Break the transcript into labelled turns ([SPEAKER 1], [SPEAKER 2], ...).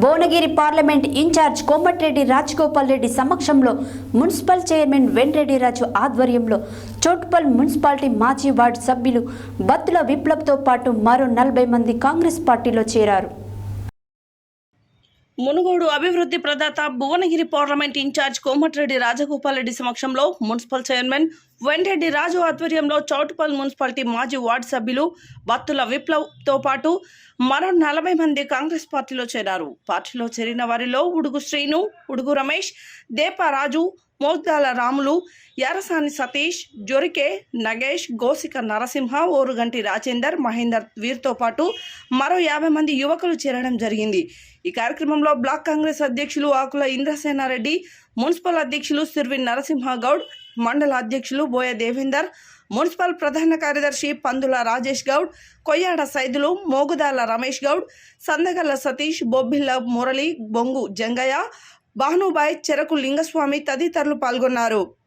[SPEAKER 1] Bhuvanagiri parliament incharge Komatireddy Rajagopal Reddy సమక్షంలో municipal chairman Venreddy రాజు ఆధ్వర్యంలో Choutuppal municipality మాజీ వార్డు సభ్యులు బత్తుల విప్లవ్తో పాటు మరో నలభై మంది కాంగ్రెస్ పార్టీలో చేరారు.
[SPEAKER 2] మునుగోడు అభివృద్ధి ప్రదాత భువనగిరి పార్లమెంట్ ఇన్ఛార్జ్ కోమటిరెడ్డి రాజగోపాల్ రెడ్డి సమక్షంలో మున్సిపల్ చైర్మన్ వెంరెడ్డి రాజు ఆధ్వర్యంలో చౌటుపల్లి మున్సిపాలిటీ మాజీ వార్డు సభ్యులు బత్తుల విప్లవ్తో పాటు మరో నలభై మంది కాంగ్రెస్ పార్టీలో చేరారు. పార్టీలో చేరిన వారిలో ఉడుగు శ్రీను ఉడుగు రమేష్ దేపారాజు మోగ్దాల రాములు యారసాని సతీష్ జొరికే నగేష్ గోసిక నరసింహ ఓరుగంటి రాజేందర్ మహేందర్ వీరితో పాటు మరో యాభై మంది యువకులు చేరడం జరిగింది. ఈ కార్యక్రమంలో బ్లాక్ కాంగ్రెస్ అధ్యక్షులు ఆకుల ఇంద్రసేనారెడ్డి మున్సిపల్ అధ్యక్షులు సిర్వి నరసింహ గౌడ్ మండల అధ్యక్షులు బోయ దేవేందర్ మున్సిపల్ ప్రధాన కార్యదర్శి పందుల రాజేష్ గౌడ్ కొయ్యాడ సైదులు మోగుదాల రమేష్ గౌడ్ సందగల్ల సతీష్ బొబ్బిల్ల మురళి బొంగు జంగయ్య భానుబాయ్ చెరకు లింగస్వామి తదితరులు పాల్గొన్నారు.